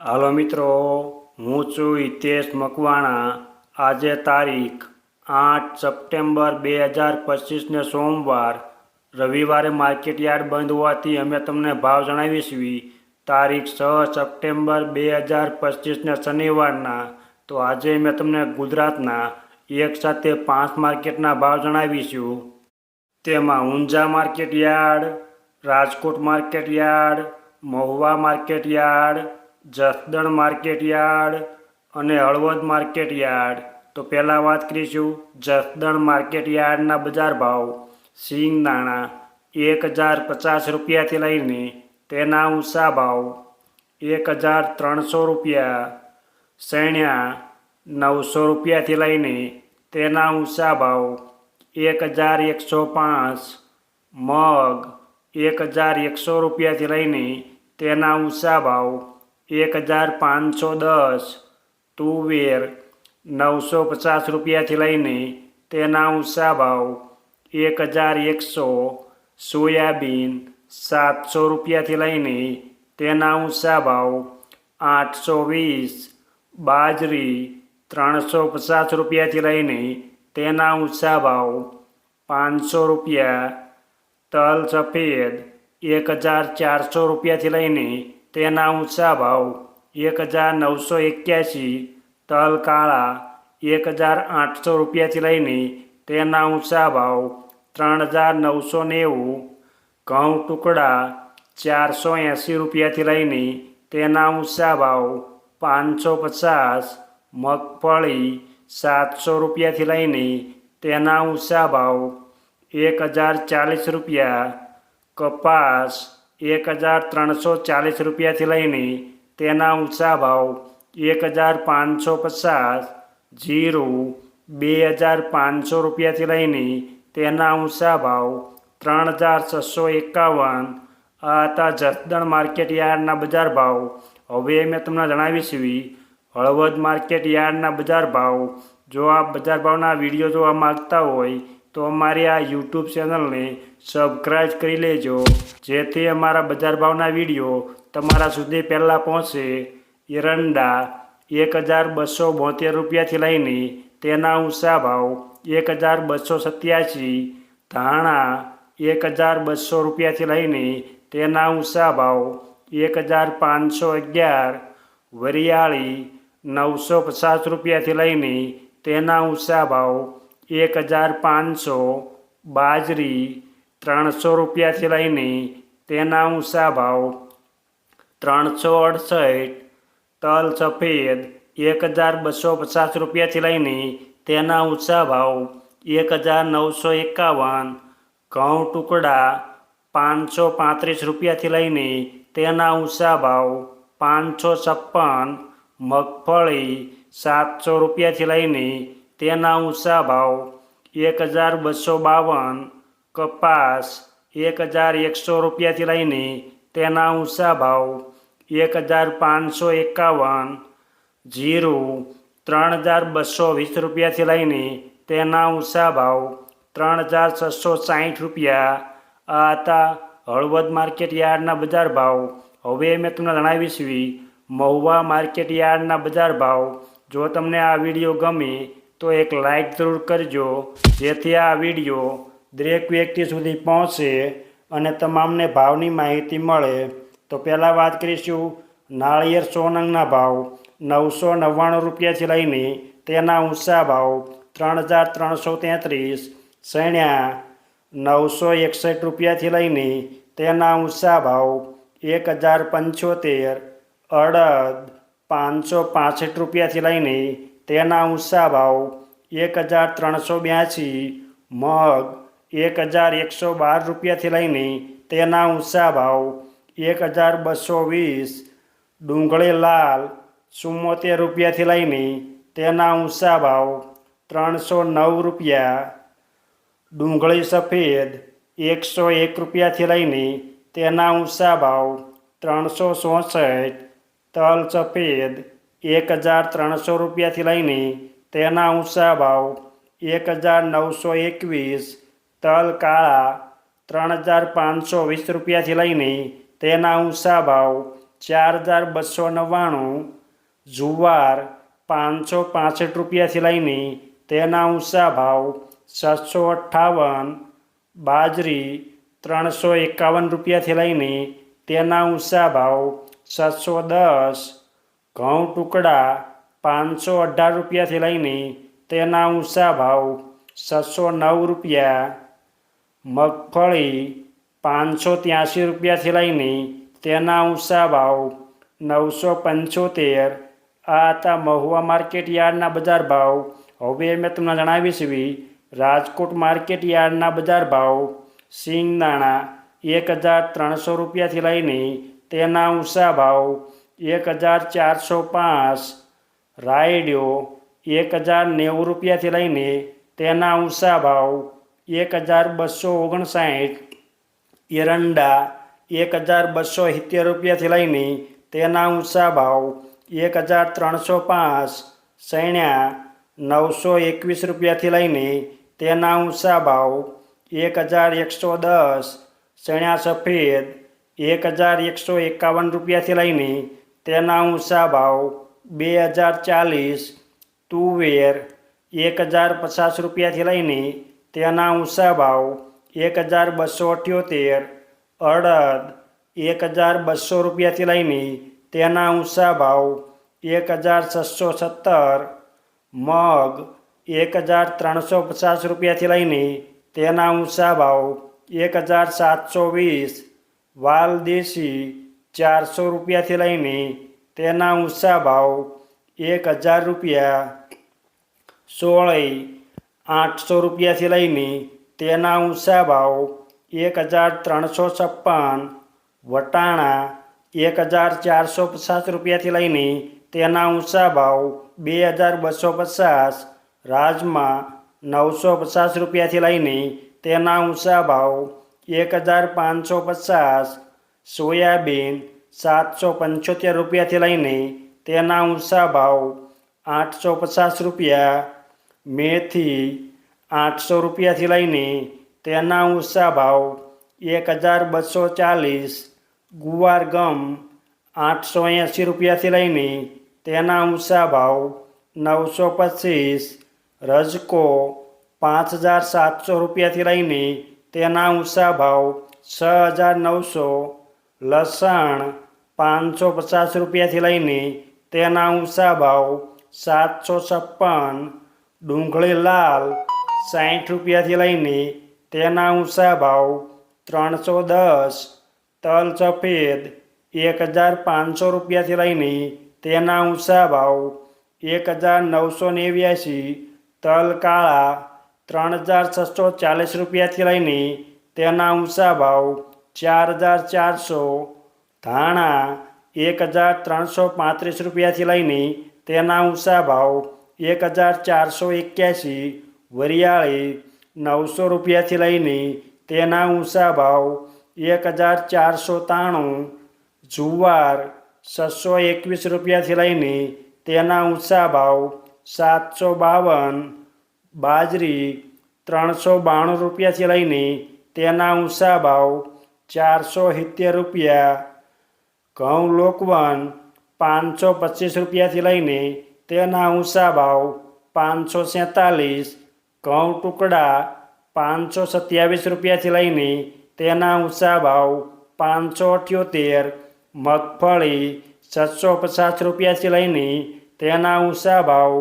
હાલો મિત્રો, હું છું હિતેશ મકવાણા. આજે તારીખ આઠ સપ્ટેમ્બર બે હજાર પચીસને સોમવાર. રવિવારે માર્કેટ યાર્ડ બંધ હોવાથી અમે તમને ભાવ જણાવીશું. તારીખ છ સપ્ટેમ્બર બે હજાર પચીસને શનિવારના. તો આજે મેં તમને ગુજરાતના એક સાથે પાંચ માર્કેટના ભાવ જણાવીશું. તેમાં Unjha market yard Rajkot market yard Mahuva market yard Jasdan market yard અને હળવદ માર્કેટ યાર્ડ. તો પહેલાં વાત કરીશું જસદણ માર્કેટ યાર્ડના બજાર ભાવ. સિંગ દાણા એક હજાર પચાસ રૂપિયાથી લઈને તેના ઊંચા ભાવ એક હજાર ત્રણસો રૂપિયા. શેણ્યા નવસો રૂપિયાથી લઈને તેના ઊંચા ભાવ એક હજાર એકસો પાંચ. મગ એક હજાર એકસો રૂપિયાથી લઈને તેના ઊંચા ભાવ એક હજાર પાંચસો દસ. તુવેર નવસો પચાસ રૂપિયાથી લઈને તેના ઊંચા ભાવ એક હજાર એકસો. સોયાબીન સાતસો રૂપિયાથી લઈને તેના ઊંચા ભાવ આઠસો વીસ. બાજરી ત્રણસો પચાસ રૂપિયાથી લઈને તેના ઊંચા ભાવ પાંચસો રૂપિયા. તલ સફેદ એક હજાર ચારસો રૂપિયાથી લઈને તેના ઊંચા ભાવ એક હજાર નવસો એક્યાસી, તલ કાળા એક હજાર આઠસો રૂપિયાથી લઈને તેના ઊંચા ભાવ ત્રણ હજાર નવસો નેવું, ઘઉં ટુકડા ચારસો એંસી રૂપિયાથી લઈને તેના ઊંચા ભાવ પાંચસો પચાસ, મગફળી સાતસો રૂપિયાથી લઈને તેના ઊંચા ભાવ એક હજાર ચાલીસ રૂપિયા, કપાસ એક હજાર ત્રણસો ચાલીસ રૂપિયાથી લઈને તેના ઊંચા ભાવ એક હજાર પાંચસો પચાસ, જીરું બે હજાર પાંચસો રૂપિયાથી લઈને તેના ઊંચા ભાવ ત્રણ હજાર છસો એકાવન. આ હતા જસદણ માર્કેટ યાર્ડના બજાર ભાવ. હવે મેં તમને જણાવીશું હળવદ માર્કેટ યાર્ડના બજાર ભાવ. જો આ બજાર ભાવના વીડિયો જોવા માગતા હોય તો અમારી આ યુટ્યુબ ચેનલને સબસ્ક્રાઈબ કરી લેજો, જેથી અમારા બજાર ભાવના વીડિયો તમારા સુધી પહેલાં પહોંચે. એરંડા એક હજાર બસો બોતેર રૂપિયાથી લઈને તેના ઊંચા ભાવ એક હજાર બસો સત્યાસી, ધાણા એક હજાર બસો રૂપિયાથી લઈને તેના ઊંચા ભાવ એક હજાર પાંચસો અગિયાર, વરિયાળી નવસો પચાસ રૂપિયાથી લઈને તેના ઊંચા ભાવ એક હજાર પાંચસો બાજરી ત્રણસો રૂપિયાથી લઈને તેના ઊંચા ભાવ ત્રણસો અડસઠ, તલ સફેદ એક હજાર બસો પચાસ રૂપિયાથી લઈને તેના ઊંચા ભાવ એક હજાર નવસો એકાવન, ઘઉં ટુકડા પાંચસો પાંત્રીસ રૂપિયાથી લઈને તેના ઊંચા ભાવ પાંચસો છપ્પન, મગફળી સાતસો રૂપિયાથી લઈને તેના ઊંચા ભાવ એક હજાર બસો બાવન, કપાસ એક હજાર એકસો રૂપિયાથી લઈને તેના ઊંચા ભાવ એક હજાર પાંચસો એકાવન, જીરું ત્રણ હજાર બસો વીસ રૂપિયાથી લઈને તેના ઊંચા ભાવ ત્રણ હજાર છસો સાહીઠ રૂપિયા. આ હતા હળવદ માર્કેટ યાર્ડના બજાર ભાવ. હવે મેં તમને જણાવીશ મહુવા માર્કેટ યાર્ડના બજાર ભાવ. જો તમને આ વીડિયો ગમે તો એક લાઈક જરૂર કરજો, જેથી આ વીડિયો દરેક વ્યક્તિ સુધી પહોંચે અને તમામને ભાવની માહિતી મળે. તો પહેલાં વાત કરીશું નાળિયેર સોનંગના ભાવ. નવસો નવ્વાણું રૂપિયાથી લઈને તેના ઊંચા ભાવ ત્રણ હજાર ત્રણસો તેત્રીસ. સૈણ્યા નવસો એકસઠ રૂપિયાથી લઈને તેના ઊંચા ભાવ એક હજાર પંચોતેર. અડદ પાંચસો પાસઠ રૂપિયાથી લઈને તેના ઊંચા ભાવ એક હજાર ત્રણસો બ્યાસી મગ એક હજાર એકસો બાર રૂપિયાથી લઈને તેના ઊંચા ભાવ એક હજાર બસો વીસ, ડુંગળી લાલ ચુમ્મોતેર રૂપિયાથી લઈને તેના ઊંચા ભાવ ત્રણસો નવ રૂપિયા, ડુંગળી સફેદ એકસો એક રૂપિયાથી લઈને તેના ઊંચા ભાવ ત્રણસો ચોસઠ, તલ સફેદ એક હજાર ત્રણસો રૂપિયાથી લઈને તેના ઊંચા ભાવ એક હજાર નવસો એકવીસ, તલ કાળા ત્રણ હજાર પાંચસો વીસ રૂપિયાથી લઈને તેના ઊંચા ભાવ ચાર હજાર બસો નવ્વાણું, જુવાર પાંચસો પાસઠ રૂપિયાથી લઈને તેના ઊંચા ભાવ સાતસો અઠ્ઠાવન, બાજરી ત્રણસો એકાવન રૂપિયાથી લઈને તેના ઊંચા ભાવ સાતસો દસ ઘઉં ટુકડા પાંચસો અઢાર રૂપિયાથી લઈને તેના ઊંચા ભાવ સાતસો નવ રૂપિયા, મગફળી પાંચસો ત્યાંસી રૂપિયાથી લઈને તેના ઊંચા ભાવ નવસો પંચોતેર. આ હતા મહુવા માર્કેટ યાર્ડના બજાર ભાવ. હવે મેં તમને જણાવીશ એવી રાજકોટ માર્કેટ યાર્ડના બજાર ભાવ. સિંગદાણા એક હજાર ત્રણસો રૂપિયાથી લઈને તેના ઊંચા ભાવ એક હજાર ચારસો પાંચ રાયડ્યો એક હજાર નેવું રૂપિયાથી લઈને તેના ઊંચા ભાવ એક હજાર બસો ઓગણસાઠ એરંડા એક હજાર બસો સિત્તેર રૂપિયાથી લઈને તેના ઊંચા ભાવ એક હજાર ત્રણસો પાંચ સૈણ્યા નવસો એકવીસ રૂપિયાથી લઈને તેના ઊંચા ભાવ એક હજાર એકસો દસ સૈણ્યા સફેદ એક હજાર એકસો એકાવન રૂપિયાથી લઈને તેના ઊંચા ભાવ બે હજાર ચાલીસ તુવેર એક હજાર પચાસ રૂપિયાથી લઈને તેના ઊંચા ભાવ એક હજાર બસો અઠ્યોતેર અડદ એક હજાર બસો રૂપિયાથી લઈને તેના ઊંચા ભાવ એક હજાર છસો સત્તર મગ એક હજાર ત્રણસો પચાસ રૂપિયાથી લઈને તેના ઊંચા ભાવ એક હજાર સાતસો વીસ વાલ દેશી ચારસો રૂપિયાથી લઈને તેના ઊંચા ભાવ એક હજાર રૂપિયા સોળઈ આઠસો રૂપિયાથી લઈને તેના ઊંચા ભાવ એક હજાર ત્રણસો છપ્પન, વટાણા એક હજાર ચારસો પચાસ રૂપિયાથી લઈને તેના ઊંચા ભાવ બે હજાર બસો પચાસ, રાજમા નવસો પચાસ રૂપિયાથી લઈને તેના ઊંચા ભાવ એક હજાર પાંચસો પચાસ સોયાબીન સાતસો પંચોતેર રૂપિયાથી લઈને તેના ઊંચા ભાવ આઠસો પચાસ રૂપિયા, મેથી આઠસો રૂપિયાથી લઈને તેના ઊંચા ભાવ એક હજાર બસો ચાલીસ, ગુવાર ગમ આઠસો એંસી રૂપિયાથી લઈને તેના ઊંચા ભાવ નવસો પચીસ, રજકો પાંચ હજાર સાતસો રૂપિયાથી લઈને તેના ઊંચા ભાવ છ હજાર નવસો લસણ પાંચસો પચાસ રૂપિયાથી લઈને તેના ઊંચા ભાવ સાતસો છપ્પન, ડુંગળી લાલ સાઠ રૂપિયાથી લઈને તેના ઊંચા ભાવ ત્રણસો દસ, તલ સફેદ એક હજાર પાંચસો રૂપિયાથી લઈને તેના ઊંચા ભાવ એક હજાર નવસો નેવ્યાસી, તલ કાળા ત્રણ હજાર છસો ચાલીસ રૂપિયાથી લઈને તેના ઊંચા ભાવ ચાર હજાર ચારસો ધાણા એક હજાર ત્રણસો પાંત્રીસ રૂપિયાથી લઈને તેના ઊંચા ભાવ એક હજાર ચારસો એક્યાસી વરિયાળી નવસો રૂપિયાથી લઈને તેના ઊંચા ભાવ એક હજાર ચારસો ત્રાણું જુવાર છસો એકવીસ રૂપિયાથી લઈને તેના ઊંચા ભાવ સાતસો બાવન બાજરી ત્રણસો બાણું રૂપિયાથી લઈને તેના ઊંચા ભાવ ચારસો સિત્તેર રૂપિયા ઘઉં લોકવન પાંચસો પચીસ રૂપિયાથી લઈને તેના ઊંચા ભાવ પાંચસો સેંતાલીસ ઘઉં ટુકડા પાંચસો સત્યાવીસ રૂપિયાથી લઈને તેના ઊંચા ભાવ પાંચસો અઠ્યોતેર મગફળી છસો પચાસ રૂપિયાથી લઈને તેના ઊંચા ભાવ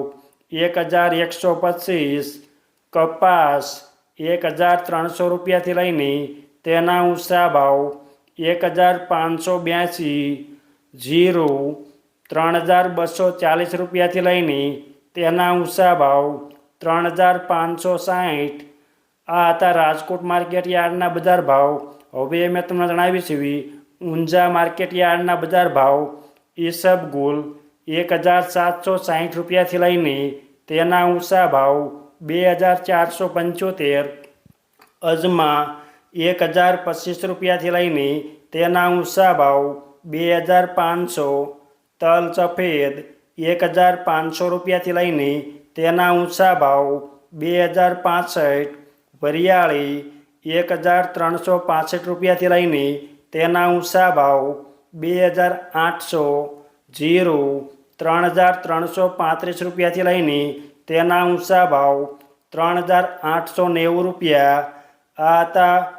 એક હજાર એકસો પચીસ કપાસ એક હજાર ત્રણસો રૂપિયાથી લઈને તેના ઊંચા ભાવ એક હજાર પાંચસો બ્યાસી જીરો ત્રણ હજાર બસો ચાલીસ રૂપિયાથી લઈને તેના ઊંચા ભાવ ત્રણ હજાર પાંચસો સાઠ આ હતા રાજકોટ માર્કેટ યાર્ડના બજાર ભાવ. હવે મેં તમને જણાવી છે, ઊંઝા માર્કેટ યાર્ડના બજાર ભાવ. ઈસબગુલ એક હજાર સાતસો સાઠ રૂપિયાથી લઈને તેના ઊંચા ભાવ બે હજાર ચારસો પંચોતેર. અજમા એક હજાર પચીસ રૂપિયાથી લઈને તેના ઊંચા ભાવ બે હજાર પાંચસો, તલ સફેદ એક હજાર પાંચસો રૂપિયાથી લઈને તેના ઊંચા ભાવ બે હજાર પાસઠ વરિયાળી એક હજાર ત્રણસો પાસઠ રૂપિયાથી લઈને તેના ઊંચા ભાવ બે હજાર આઠસો, જીરું ત્રણ હજાર ત્રણસો પાંત્રીસ રૂપિયાથી લઈને તેના ઊંચા ભાવ ત્રણ હજાર આઠસો નેવું રૂપિયા. આ હતા